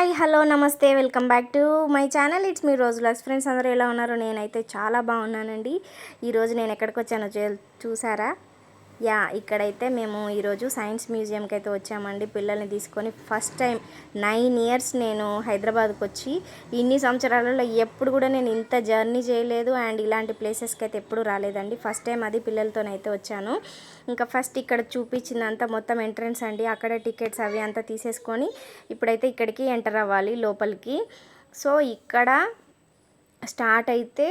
Hi hello నమస్తే welcome back to my channel. It's me రోజు లక్స్ ఫ్రెండ్స్ అందరూ ఎలా ఉన్నారు? నేనైతే చాలా బాగున్నానండి. ఈరోజు నేను ఎక్కడికి వచ్చానో చూసారా? యా ఇక్కడైతే మేము ఈరోజు సైన్స్ మ్యూజియంకి అయితే వచ్చామండి. పిల్లల్ని తీసుకొని ఫస్ట్ టైం నైన్ ఇయర్స్ నేను హైదరాబాద్కి వచ్చి ఇన్ని సంవత్సరాలలో ఎప్పుడు కూడా నేను ఇంత జర్నీ చేయలేదు అండ్ ఇలాంటి ప్లేసెస్కి అయితే ఎప్పుడు రాలేదండి. ఫస్ట్ టైం అది పిల్లలతోనైతే వచ్చాను. ఇంకా ఫస్ట్ ఇక్కడ చూపించిందంతా మొత్తం ఎంట్రన్స్ అండి. అక్కడ టికెట్స్ అవి అంతా తీసేసుకొని ఇప్పుడైతే ఇక్కడికి ఎంటర్ అవ్వాలి లోపలికి. సో ఇక్కడ స్టార్ట్ అయితే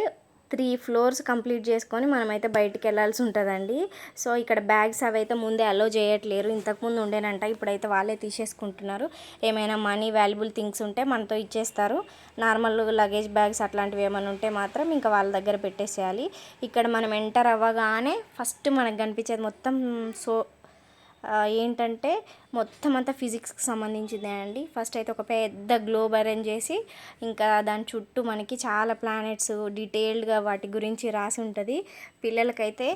త్రీ ఫ్లోర్స్ కంప్లీట్ చేసుకొని మనమైతే బయటికి వెళ్ళాల్సి ఉంటుందండి. సో ఇక్కడ బ్యాగ్స్ అవి అయితే ముందే అలో చేయట్లేరు. ఇంతకుముందు ఉండేనంట ఇప్పుడైతే వాళ్ళే తీసేసుకుంటున్నారు. ఏమైనా మనీ వాల్యుబుల్ థింగ్స్ ఉంటే మనతో ఇచ్చేస్తారు. నార్మల్ లగేజ్ బ్యాగ్స్ అట్లాంటివి ఏమైనా ఉంటే మాత్రం ఇంకా వాళ్ళ దగ్గర పెట్టేసేయాలి. ఇక్కడ మనం ఎంటర్ అవ్వగానే ఫస్ట్ మనకు కనిపించేది మొత్తం సో ఏంటంటే మొత్తం అంతా ఫిజిక్స్కి సంబంధించిందే అండి. ఫస్ట్ అయితే ఒక పెద్ద గ్లోబ్ అరేంజ్ చేసి ఇంకా దాని చుట్టూ మనకి చాలా ప్లానెట్స్ డీటెయిల్డ్గా వాటి గురించి రాసి ఉంటుంది. పిల్లలకైతే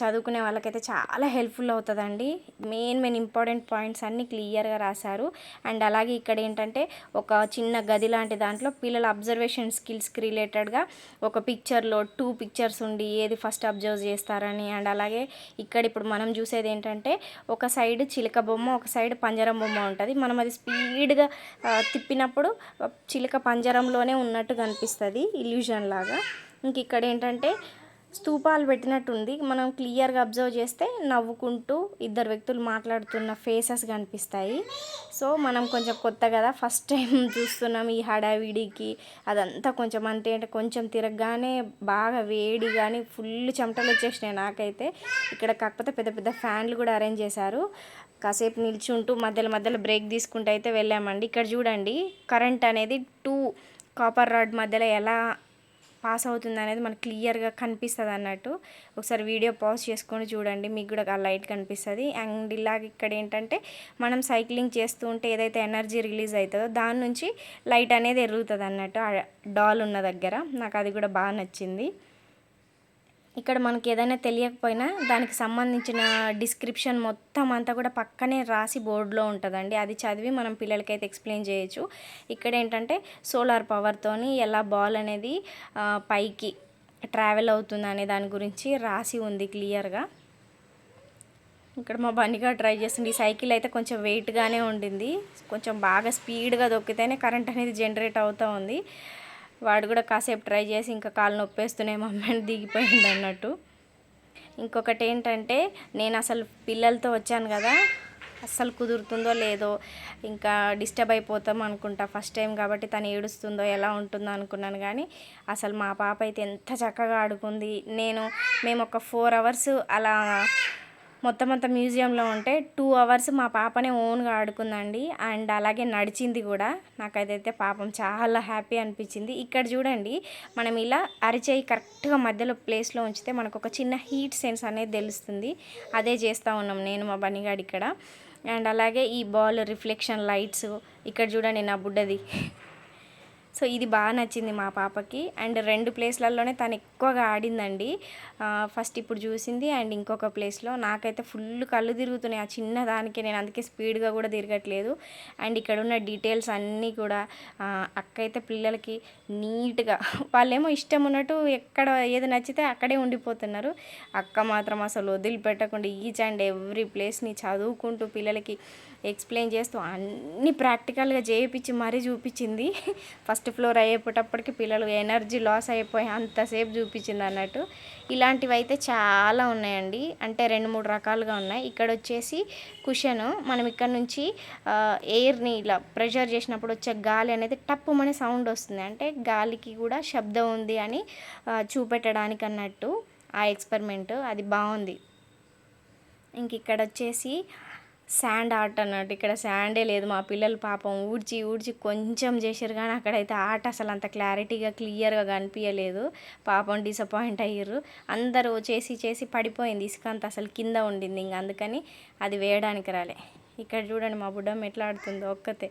చదువుకునే వాళ్ళకైతే చాలా హెల్ప్ఫుల్ అవుతుందండి. మెయిన్ మెయిన్ ఇంపార్టెంట్ పాయింట్స్ అన్నీ క్లియర్గా రాశారు. అండ్ అలాగే ఇక్కడ ఏంటంటే ఒక చిన్న గది లాంటి దాంట్లో పిల్లల అబ్జర్వేషన్ స్కిల్స్కి రిలేటెడ్గా ఒక పిక్చర్లో టూ పిక్చర్స్ ఉండి ఏది ఫస్ట్ అబ్జర్వ్ చేస్తారని అండ్ అలాగే ఇక్కడ ఇప్పుడు మనం చూసేది ఏంటంటే ఒక సైడ్ చిలక బొమ్మ ఒక సైడ్ పంజరం బొమ్మ ఉంటుంది. మనం అది స్పీడ్గా తిప్పినప్పుడు చిలక పంజరంలోనే ఉన్నట్టు కనిపిస్తుంది ఇల్యూజన్ లాగా. ఇంక ఇక్కడ ఏంటంటే స్తూపాలు పెట్టినట్టుంది. మనం క్లియర్గా అబ్జర్వ్ చేస్తే నవ్వుకుంటూ ఇద్దరు వ్యక్తులు మాట్లాడుతున్న ఫేసెస్ కనిపిస్తాయి. సో మనం కొంచెం కొత్త కదా ఫస్ట్ టైం చూస్తున్నాం ఈ హడావిడికి. అదంతా కొంచెం అంటే అంటే కొంచెం తిరగగానే బాగా వేడి కానీ ఫుల్ చెమటలు వచ్చేసినాయి నాకైతే. ఇక్కడ కాకపోతే పెద్ద పెద్ద ఫ్యాన్లు కూడా అరేంజ్ చేశారు. కాసేపు నిల్చుంటూ మధ్యలో మధ్యలో బ్రేక్ తీసుకుంటూ అయితే వెళ్ళామండి. ఇక్కడ చూడండి కరెంట్ అనేది టూ కాపర్ రాడ్ మధ్యలో ఎలా పాస్ అవుతుంది అనేది మనకు క్లియర్గా కనిపిస్తుంది అన్నట్టు. ఒకసారి వీడియో పాజ్ చేసుకొని చూడండి మీకు కూడా ఆ లైట్ కనిపిస్తుంది. అండ్ ఇలాగ ఇక్కడ ఏంటంటే మనం సైక్లింగ్ చేస్తూ ఉంటే ఏదైతే ఎనర్జీ రిలీజ్ అవుతుందో దాని నుంచి లైట్ అనేది ఎరుగుతుంది అన్నట్టు. డాల్ ఉన్న దగ్గర. నాకు అది కూడా బాగా నచ్చింది. ఇక్కడ మనకి ఏదైనా తెలియకపోయినా దానికి సంబంధించిన డిస్క్రిప్షన్ మొత్తం అంతా కూడా పక్కనే రాసి బోర్డులో ఉంటుందండి. అది చదివి మనం పిల్లలకైతే ఎక్స్ప్లెయిన్ చేయొచ్చు. ఇక్కడ ఏంటంటే సోలార్ పవర్తోని ఎలా బాల్ అనేది పైకి ట్రావెల్ అవుతుంది అనే దాని గురించి రాసి ఉంది క్లియర్గా ఇక్కడ మా బండిగా ట్రై చేస్తుంది. ఈ సైకిల్ అయితే కొంచెం వెయిట్గానే ఉండింది. కొంచెం బాగా స్పీడ్గా దొక్కితేనే కరెంట్ అనేది జనరేట్ అవుతూ ఉంది. వాడు కూడా కాసేపు ట్రై చేసి ఇంకా కాలు నొప్పేస్తూనే మమ్మల్ని దిగిపోయింది అన్నట్టు. ఇంకొకటి ఏంటంటే నేను అసలు పిల్లలతో వచ్చాను కదా అస్సలు కుదురుతుందో లేదో ఇంకా డిస్టర్బ్ అయిపోతాం అనుకుంటా ఫస్ట్ టైం కాబట్టి తను ఏడుస్తుందో ఎలా ఉంటుందో అనుకున్నాను కానీ అసలు మా పాప అయితే ఎంత చక్కగా ఆడుకుంది. నేను మేము ఒక ఫోర్ అవర్స్ అలా మొత్తం అంతా మ్యూజియంలో ఉంటే టూ అవర్స్ మా పాపనే ఓన్గా ఆడుకుందండి. అండ్ అలాగే నడిచింది కూడా. నాకైతే పాపం చాలా హ్యాపీ అనిపించింది. ఇక్కడ చూడండి మనం ఇలా అరిచేయి కరెక్ట్గా మధ్యలో ప్లేస్లో ఉంచితే మనకు ఒక చిన్న హీట్ సెన్స్ అనేది తెలుస్తుంది. అదే చేస్తూ ఉన్నాం నేను మా బనిగాడు ఇక్కడ. అండ్ అలాగే ఈ బాల్ రిఫ్లెక్షన్ లైట్స్. ఇక్కడ చూడండి నా బుడ్డది. సో ఇది బాగా నచ్చింది మా పాపకి. అండ్ రెండు ప్లేస్లలోనే తను ఎక్కువగా ఆడిందండి. ఫస్ట్ ఇప్పుడు చూసింది అండ్ ఇంకొక ప్లేస్లో. నాకైతే ఫుల్ కళ్ళు తిరుగుతున్నాయి. ఆ చిన్న దానికి నేను అందుకే స్పీడ్గా కూడా తిరగట్లేదు. అండ్ ఇక్కడ ఉన్న డీటెయిల్స్ అన్నీ కూడా ఆ, అక్క అయితే పిల్లలకి నీట్గా వాళ్ళేమో ఇష్టం ఉన్నట్టు ఎక్కడ ఏది నచ్చితే అక్కడే ఉండిపోతున్నారు. అక్క మాత్రం అసలు వదిలిపెట్టకుండా ఈచ్ అండ్ ఎవ్రీ ప్లేస్ని చదువుకుంటూ పిల్లలకి ఎక్స్ప్లెయిన్ చేస్తూ అన్ని ప్రాక్టికల్గా చేయించి మరీ చూపించింది. ఫస్ట్ ఫ్లోర్ అయ్యేటప్పటికి పిల్లలు ఎనర్జీ లాస్ అయిపోయి అంతసేపు చూపించింది అన్నట్టు. ఇలాంటివి అయితే చాలా ఉన్నాయండి. అంటే రెండు మూడు రకాలుగా ఉన్నాయి. ఇక్కడ వచ్చేసి కుషన్ మనం ఇక్కడ నుంచి ఎయిర్ని ఇలా ప్రెషర్ చేసినప్పుడు వచ్చే గాలి అనేది టప్పుమనే సౌండ్ వస్తుంది. అంటే గాలికి కూడా శబ్దం ఉంది అని చూపెట్టడానికి అన్నట్టు ఆ ఎక్స్పెరిమెంట్. అది బాగుంది. ఇంక ఇక్కడ వచ్చేసి శాండ్ ఆర్ట్ అన్నట్టు. ఇక్కడ శాండే లేదు మా పిల్లలు పాపం ఊడ్చి ఊడ్చి కొంచెం చేశారు కానీ అక్కడైతే ఆట అసలు అంత క్లారిటీగా క్లియర్గా కనిపించలేదు. పాపం డిసప్పాయింట్ అయ్యారు. అందరూ చేసి చేసి పడిపోయింది. ఇసుక అంత అసలు కింద ఉండింది ఇంక అందుకని అది వేయడానికి రాలే. ఇక్కడ చూడండి మా బుడ్డమ్మ ఎట్లా ఆడుతుందో ఒక్కతే.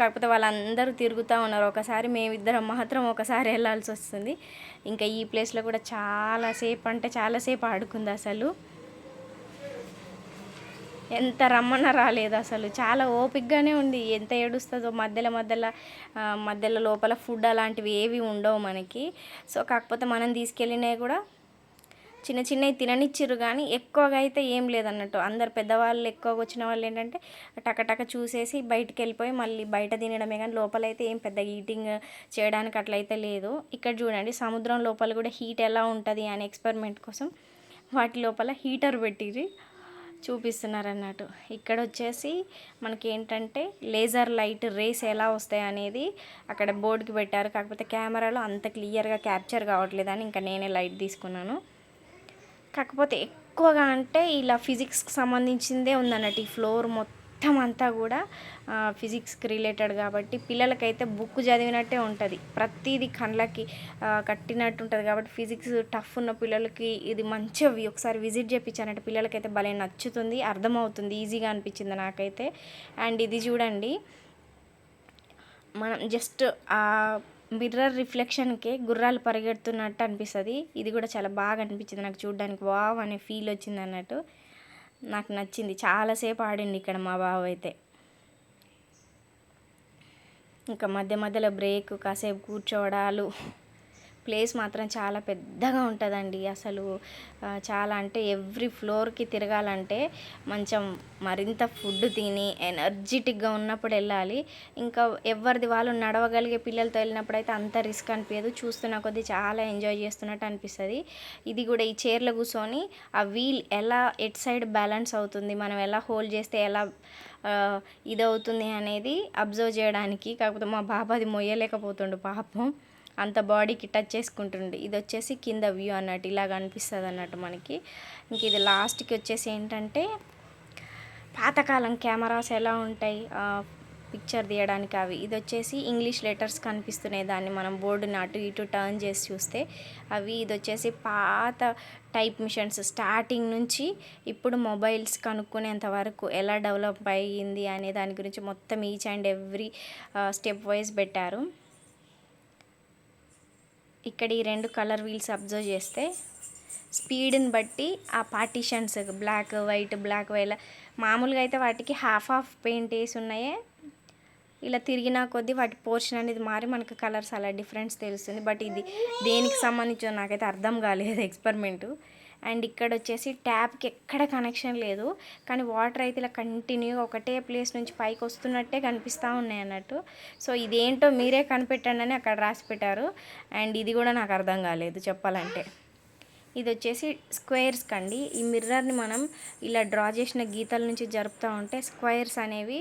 కాకపోతే వాళ్ళందరూ తిరుగుతూ ఉన్నారు. ఒకసారి మేమిద్దరం మాత్రం ఒకసారి వెళ్ళాల్సి వస్తుంది. ఇంకా ఈ ప్లేస్లో కూడా చాలాసేపు అంటే చాలాసేపు ఆడుకుంది అసలు. ఎంత రమ్మన రాలేదు అసలు. చాలా ఓపికగానే ఉంది. ఎంత ఏడుస్తుందో మధ్యలో మధ్యలో మధ్యలో లోపల ఫుడ్ అలాంటివి ఏవి ఉండవు మనకి. సో కాకపోతే మనం తీసుకెళ్ళినవి కూడా చిన్న చిన్నవి తిననిచ్చిర్రు కానీ ఎక్కువగా అయితే ఏం లేదన్నట్టు. అందరు పెద్దవాళ్ళు ఎక్కువగా వచ్చిన వాళ్ళు ఏంటంటే టకటక చూసేసి బయటికి వెళ్ళిపోయి మళ్ళీ బయట తినడమే కానీ లోపల అయితే ఏం పెద్ద హీటింగ్ చేయడానికి అట్లయితే లేదు. ఇక్కడ చూడండి సముద్రం లోపల కూడా హీట్ ఎలా ఉంటుంది అనే ఎక్స్పెరిమెంట్ కోసం వాటి లోపల హీటర్ పెట్టిరి చూపిస్తున్నారు అన్నట్టు ఇక్కడ వచ్చేసి మనకి ఏంటంటే లేజర్ లైట్ రేస్ ఎలా వస్తాయి అనేది అక్కడ బోర్డుకి పెట్టారు. కాకపోతే కెమెరాలో అంత క్లియర్గా క్యాప్చర్ కావట్లేదని ఇంకా నేనే లైట్ తీసుకున్నాను. కాకపోతే ఎక్కువగా అంటే ఇలా ఫిజిక్స్కి సంబంధించిందే ఉందన్నట్టు ఈ ఫ్లోర్ మొత్తం. అంతా కూడా ఫిజిక్స్కి రిలేటెడ్ కాబట్టి పిల్లలకైతే బుక్ చదివినట్టే ఉంటుంది. ప్రతిదీ కళ్ళకి కట్టినట్టు ఉంటుంది కాబట్టి ఫిజిక్స్ టఫ్ ఉన్న పిల్లలకి ఇది మంచివి ఒకసారి విజిట్ చేయించానంటే పిల్లలకైతే భలే నచ్చుతుంది అర్థమవుతుంది ఈజీగా అనిపించింది నాకైతే. అండ్ ఇది చూడండి మనం జస్ట్ ఆ మిర్రర్ రిఫ్లెక్షన్కే గుర్రాలు పరిగెడుతున్నట్టు అనిపిస్తుంది. ఇది కూడా చాలా బాగా అనిపించింది నాకు చూడడానికి. వావ్ అనే ఫీల్ వచ్చింది అన్నట్టు. నాకు నచ్చింది. చాలాసేపు ఆడిండు ఇక్కడ మా బావ అయితే. ఇంకా మధ్య మధ్యలో బ్రేక్ కాసేపు కూర్చోవడాలు. ప్లేస్ మాత్రం చాలా పెద్దగా ఉంటుందండి అసలు. చాలా అంటే ఎవ్రీ ఫ్లోర్కి తిరగాలంటే మంచం మరింత ఫుడ్ తిని ఎనర్జెటిక్గా ఉన్నప్పుడు వెళ్ళాలి. ఇంకా ఎవరిది వాళ్ళు నడవగలిగే పిల్లలతో వెళ్ళినప్పుడు అయితే అంత రిస్క్ అనిపించదు. చూస్తున్న కొద్దీ చాలా ఎంజాయ్ చేస్తున్నట్టు అనిపిస్తుంది. ఇది కూడా ఈ చైర్లో కూర్చొని ఆ వీల్ ఎలా ఎట్ సైడ్ బ్యాలెన్స్ అవుతుంది మనం ఎలా హోల్డ్ చేస్తే ఎలా ఇదవుతుంది ఇది అవుతుంది అనేది అబ్జర్వ్ చేయడానికి. కాకపోతే మా బాబా అది మొయ్యలేకపోతుండు పాపం. అంత బాడీకి టచ్ చేసుకుంటుండే. ఇది వచ్చేసి కింద వ్యూ అన్నట్టు ఇలాగ అనిపిస్తుంది అన్నట్టు మనకి. ఇంక ఇది లాస్ట్కి వచ్చేసి ఏంటంటే పాతకాలం కెమెరాస్ ఎలా ఉంటాయి? పిక్చర్ తీయడానికి అవి. ఇది వచ్చేసి ఇంగ్లీష్ లెటర్స్ కనిపిస్తున్నాయి దాన్ని మనం బోర్డుని అటు ఇటు టర్న్ చేసి చూస్తే. అవి ఇది వచ్చేసి పాత టైప్ మిషన్స్. స్టార్టింగ్ నుంచి ఇప్పుడు మొబైల్స్ కనుక్కునేంత వరకు ఎలా డెవలప్ అయ్యింది అనే దాని గురించి మొత్తం each and every step wise పెట్టారు. ఇక్కడ ఈ రెండు కలర్ వీల్స్ అబ్జర్వ్ చేస్తే స్పీడ్ని బట్టి ఆ పార్టీషన్స్ బ్లాక్ వైట్ బ్లాక్ ఇలా మామూలుగా అయితే వాటికి హాఫ్ ఆఫ్ పెయింట్ వేసి ఉన్నాయే. ఇలా తిరిగినా కొద్దీ వాటి పోర్షన్ అనేది మారి మనకు కలర్స్ అలా డిఫరెన్స్ తెలుస్తుంది. బట్ ఇది దేనికి సంబంధించిన నాకైతే అర్థం కాలేదు ఎక్స్పెరిమెంటు. అండ్ ఇక్కడ వచ్చేసి ట్యాప్కి ఎక్కడ కనెక్షన్ లేదు. కానీ వాటర్ అయితే ఇలా కంటిన్యూగా ఒకటే ప్లేస్ నుంచి పైకి వస్తున్నట్టే కనిపిస్తూ ఉన్నాయి అన్నట్టు. సో ఇదేంటో మీరే కనిపెట్టండి అని అక్కడ రాసి పెట్టారు. అండ్ ఇది కూడా నాకు అర్థం కాలేదు చెప్పాలంటే. ఇది వచ్చేసి స్క్వేర్స్ కండి. ఈ మిర్రర్ని మనం ఇలా డ్రా చేసిన గీతల నుంచి జరుపుతూ ఉంటే స్క్వేర్స్ అనేవి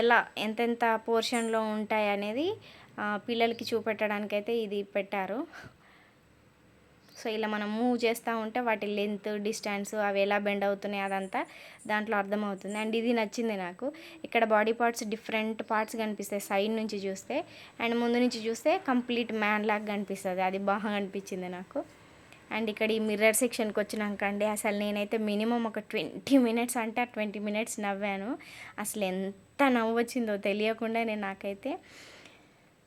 ఎలా ఎంతెంత పోర్షన్లో ఉంటాయి అనేది పిల్లలకి చూపెట్టడానికైతే ఇది పెట్టారు. సో ఇలా మనం మూవ్ చేస్తూ ఉంటే వాటి లెంత్ డిస్టెన్స్ అవి ఎలా బెండ్ అవుతున్నాయి అదంతా దాంట్లో అర్థమవుతుంది. అండ్ ఇది నచ్చింది నాకు. ఇక్కడ బాడీ పార్ట్స్ డిఫరెంట్ పార్ట్స్ కనిపిస్తాయి సైడ్ నుంచి చూస్తే. అండ్ ముందు నుంచి చూస్తే కంప్లీట్ మ్యాన్ లాగా కనిపిస్తుంది. అది బాగా అనిపించింది నాకు. అండ్ ఇక్కడ ఈ మిర్రర్ సెక్షన్కి వచ్చినాక అండి అసలు నేనైతే మినిమం ఒక ట్వంటీ మినిట్స్ అంటే ఆ ట్వంటీ మినిట్స్ నవ్వాను. అసలు ఎంత నవ్వు వచ్చిందో తెలియకుండా నేను నాకైతే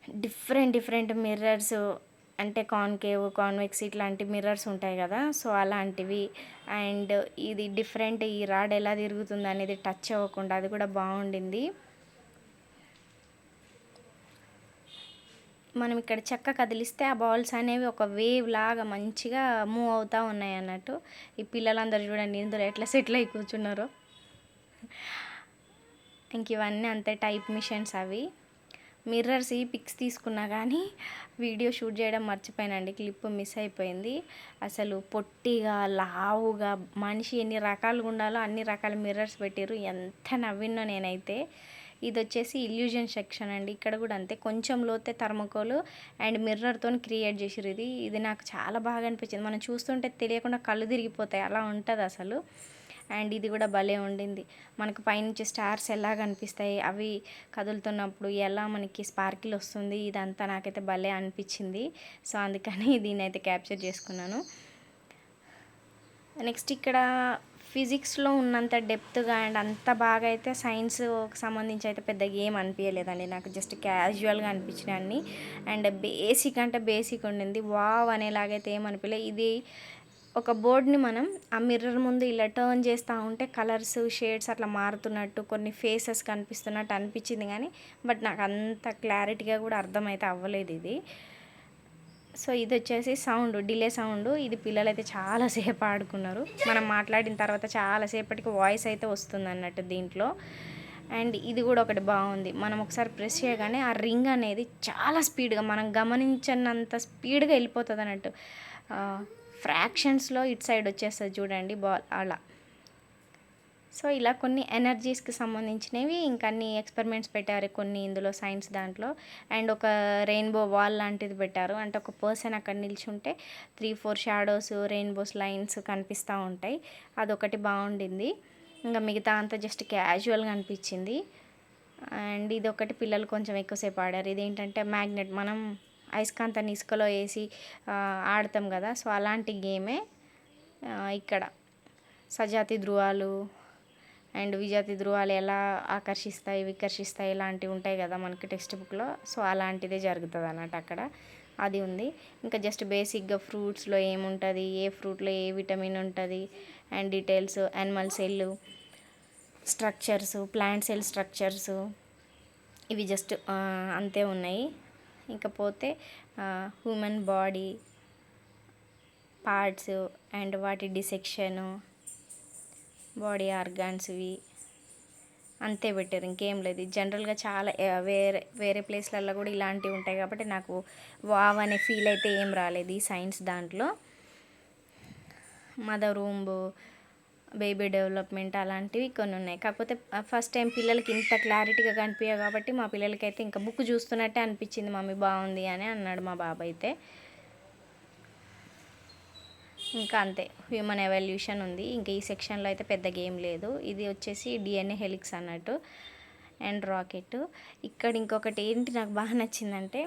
డిఫరెంట్ డిఫరెంట్ మిర్రర్స్ అంటే కాన్కేవ్ కాన్వెక్స్ ఇట్లాంటి మిర్రర్స్ ఉంటాయి కదా సో అలాంటివి. అండ్ ఇది డిఫరెంట్ ఈ రాడ్ ఎలా తిరుగుతుంది అనేది టచ్ అవ్వకుండా అది కూడా బాగుండింది. మనం ఇక్కడ చెక్క కదిలిస్తే ఆ బాల్స్ అనేవి ఒక వేవ్ లాగా మంచిగా మూవ్ అవుతూ ఉన్నాయి అన్నట్టు. ఈ పిల్లలందరూ చూడండి ఇందులో ఎట్లా సెటిల్ అయి కూర్చున్నారో. ఇంక ఇవన్నీ అంతే టైప్ మిషన్స్ అవి. మిర్రర్స్ ఈ పిక్స్ తీసుకున్నా కానీ వీడియో షూట్ చేయడం మర్చిపోయానండి. క్లిప్ మిస్ అయిపోయింది. అసలు పొట్టిగా లావుగా మనిషి ఎన్ని రకాలుగా ఉండాలో అన్ని రకాల మిర్రర్స్ పెట్టారు ఎంత నవ్వినో నేనైతే. ఇది వచ్చేసి ఇల్యూజన్ సెక్షన్ అండి. ఇక్కడ కూడా అంతే. కొంచెం లోతే థర్మకోలు అండ్ మిర్రర్తో క్రియేట్ చేసిర్రు ఇది. ఇది నాకు చాలా బాగా అనిపించింది. మనం చూస్తుంటే తెలియకుండా కళ్ళు తిరిగిపోతాయి. అలా ఉంటుంది అసలు అండ్ ఇది కూడా భలే ఉండింది. మనకు పైనుంచి స్టార్స్ ఎలా కనిపిస్తాయి అవి కదులుతున్నప్పుడు ఎలా మనకి స్పార్కిల్ వస్తుంది ఇదంతా నాకైతే భలే అనిపించింది. సో అందుకని దీన్ని అయితే క్యాప్చర్ చేసుకున్నాను. నెక్స్ట్ ఇక్కడ ఫిజిక్స్లో ఉన్నంత డెప్త్గా అండ్ అంత బాగా అయితే సైన్స్ సంబంధించి అయితే పెద్దగా ఏం అనిపించలేదండి నాకు జస్ట్ క్యాజువల్గా అనిపించినాయి అన్ని. అండ్ బేసిక్ అంటే బేసిక్ ఉండింది. వావ్ అనేలాగైతే ఏం ఇది ఒక బోర్డ్ని మనం ఆ మిర్రర్ ముందు ఇలా టర్న్ చేస్తూ ఉంటే కలర్స్ షేడ్స్ అట్లా మారుతున్నట్టు కొన్ని ఫేసెస్ కనిపిస్తున్నట్టు అనిపించింది కానీ బట్ నాకు అంత క్లారిటీగా కూడా అర్థమైతే అవ్వలేదు ఇది. సో ఇది వచ్చేసి సౌండ్ డిలే సౌండ్. ఇది పిల్లలు అయితే చాలాసేపు ఆడుకున్నారు. మనం మాట్లాడిన తర్వాత చాలాసేపటికి వాయిస్ అయితే వస్తుంది అన్నట్టు దీంట్లో. అండ్ ఇది కూడా ఒకటి బాగుంది. మనం ఒకసారి ప్రెస్ చేయగానే ఆ రింగ్ అనేది చాలా స్పీడ్గా మనం గమనించినంత స్పీడ్గా వెళ్ళిపోతుంది అన్నట్టు ఫ్రాక్షన్స్లో ఇటు సైడ్ వచ్చేస్తుంది చూడండి బాల్ అలా. సో ఇలా కొన్ని ఎనర్జీస్కి సంబంధించినవి ఇంకా అన్ని ఎక్స్పెరిమెంట్స్ పెట్టారు కొన్ని ఇందులో సైన్స్ దాంట్లో. అండ్ ఒక రెయిన్బో వాల్ లాంటిది పెట్టారు. అంటే ఒక పర్సన్ అక్కడ నిల్చుంటే three four shadows rainbows lines కనిపిస్తూ ఉంటాయి. అదొకటి బాగుండింది. ఇంకా మిగతా అంతా జస్ట్ క్యాజువల్గా అనిపించింది. అండ్ ఇది ఒకటి పిల్లలు కొంచెం ఎక్కువసేపు ఆడారు. ఇదేంటంటే మ్యాగ్నెట్. మనం అయస్కాంతాన్ని ఇసుకలో వేసి ఆడతాం కదా. సో అలాంటి గేమే ఇక్కడ. సజాతి ధృవాలు అండ్ విజాతి ధృవాలు ఎలా ఆకర్షిస్తాయి వికర్షిస్తాయి ఇలాంటివి ఉంటాయి కదా మనకి టెక్స్ట్ బుక్లో. సో అలాంటిదే జరుగుతుంది అన్నట్టు అక్కడ. అది ఉంది. ఇంకా జస్ట్ బేసిక్గా ఫ్రూట్స్లో ఏముంటుంది ఏ ఫ్రూట్లో ఏ విటమిన్ ఉంటుంది and details animal cell structures plant cell structures ఇవి జస్ట్ అంతే ఉన్నాయి. ఇకపోతే హ్యూమన్ బాడీ పార్ట్స్ అండ్ వాటి డిసెక్షను బాడీ ఆర్గాన్స్వి అంతే పెట్టారు. ఇంకేం లేదు. జనరల్గా చాలా వేరే వేరే ప్లేస్లలో కూడా ఇలాంటివి ఉంటాయి కాబట్టి నాకు వావ్ అనే ఫీల్ అయితే ఏం రాలేదు ఈ సైన్స్ దాంట్లో. మదర్ రూమ్ బేబీ డెవలప్మెంట్ అలాంటివి కొన్ని ఉన్నాయి కాకపోతే ఫస్ట్ టైం పిల్లలకి ఇంత క్లారిటీగా కనిపించాయి కాబట్టి మా పిల్లలకి అయితే ఇంకా బుక్ చూస్తున్నట్టే అనిపించింది మమ్మీ బాగుంది అని అన్నాడు మా బాబు అయితే. ఇంకా అంతే హ్యూమన్ ఎవల్యూషన్ ఉంది. ఇంకా ఈ సెక్షన్లో అయితే పెద్ద గేమ్ లేదు. ఇది వచ్చేసి డిఎన్ఏ హెలిక్స్ అన్నట్టు అండ్ రాకెట్ ఇక్కడ ఇంకొకటి ఏంటి నాకు బాగా నచ్చిందంటే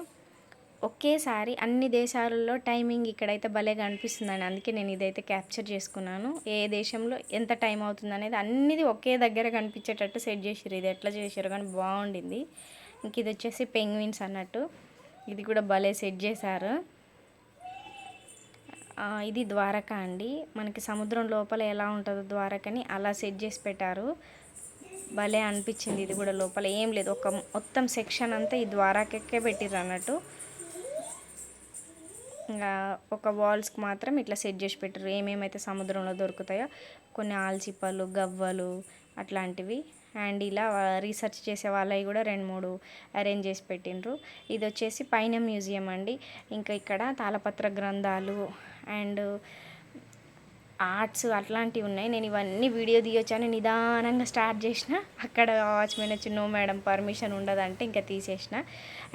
ఒకేసారి అన్ని దేశాలలో టైమింగ్ ఇక్కడైతే భలేగా అనిపిస్తుందని అందుకే నేను ఇదైతే క్యాప్చర్ చేసుకున్నాను. ఏ దేశంలో ఎంత టైం అవుతుంది అనేది అన్నిది ఒకే దగ్గర కనిపించేటట్టు సెట్ చేసారు ఇది ఎట్లా చేసారు కానీ బాగుండింది. ఇంక ఇది వచ్చేసి పెంగ్విన్స్ అన్నట్టు. ఇది కూడా భలే సెట్ చేశారు. ఇది ద్వారక అండి. మనకి సముద్రం లోపల ఎలా ఉంటుందో ద్వారకని అలా సెట్ చేసి పెట్టారు. భలే అనిపించింది ఇది కూడా లోపల. ఏం లేదు. ఒక మొత్తం సెక్షన్ అంతా ఈ ద్వారాకెక్కే పెట్టిర్రు అన్నట్టు. ఇంకా ఒక వాల్స్కి మాత్రం ఇట్లా సెట్ చేసి పెట్టారు ఏమేమైతే సముద్రంలో దొరుకుతాయో కొన్ని ఆల్చిప్పలు గవ్వలు అట్లాంటివి. అండ్ ఇలా రీసెర్చ్ చేసే వాళ్ళవి కూడా రెండు మూడు అరేంజ్ చేసి పెట్టిండ్రు. ఇది వచ్చేసి పైన మ్యూజియం అండి. ఇంకా ఇక్కడ తాళపత్ర గ్రంథాలు అండ్ ఆర్ట్స్ అట్లాంటివి ఉన్నాయి. నేను ఇవన్నీ వీడియో తీయొచ్చాను నిదానంగా స్టార్ట్ చేసిన. అక్కడ వాచ్మెన్ వచ్చి నో మేడం పర్మిషన్ ఉండదంటే ఇంకా తీసేసిన.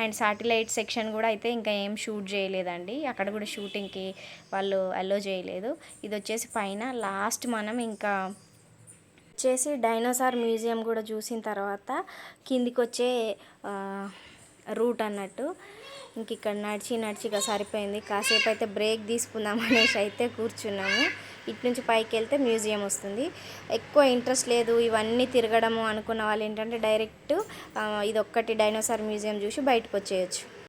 అండ్ సాటిలైట్ సెక్షన్ కూడా అయితే ఇంకా ఏం షూట్ చేయలేదండి. అక్కడ కూడా షూటింగ్కి వాళ్ళు అలో చేయలేదు. ఇది వచ్చేసి పైన లాస్ట్ మనం ఇంకా వచ్చేసి డైనోసార్ మ్యూజియం కూడా చూసిన తర్వాత కిందికి వచ్చే రూట్ అన్నట్టు. ఇంక ఇక్కడ నడిచి నడిచి ఇక సరిపోయింది. కాసేపు అయితే బ్రేక్ తీసుకుందాం అనేసి అయితే కూర్చున్నాము. ఇటు నుంచి పైకి వెళ్తే మ్యూజియం వస్తుంది. ఎక్కువ ఇంట్రెస్ట్ లేదు ఇవన్నీ తిరగడము అనుకున్న వాళ్ళు ఏంటంటే డైరెక్ట్ ఇది ఒక్కటి డైనోసార్ మ్యూజియం చూసి బయటకు వచ్చేయచ్చు